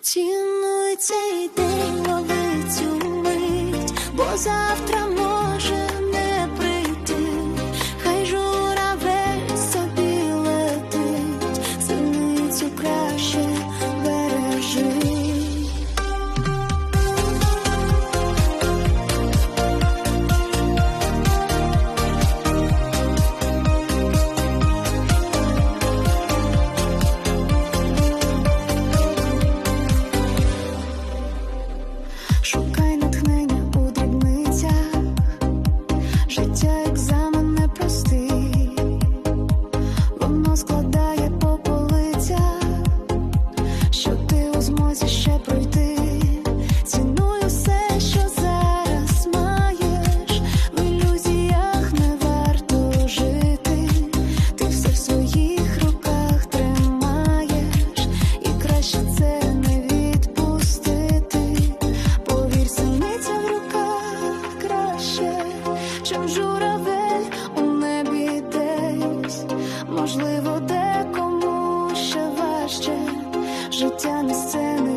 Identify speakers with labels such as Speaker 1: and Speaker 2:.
Speaker 1: Цінуй цей день, лови цю мить, бо завтра. 舒服 Ще чим журавель у небі десь, можливо, декому ще важче життя не сцени.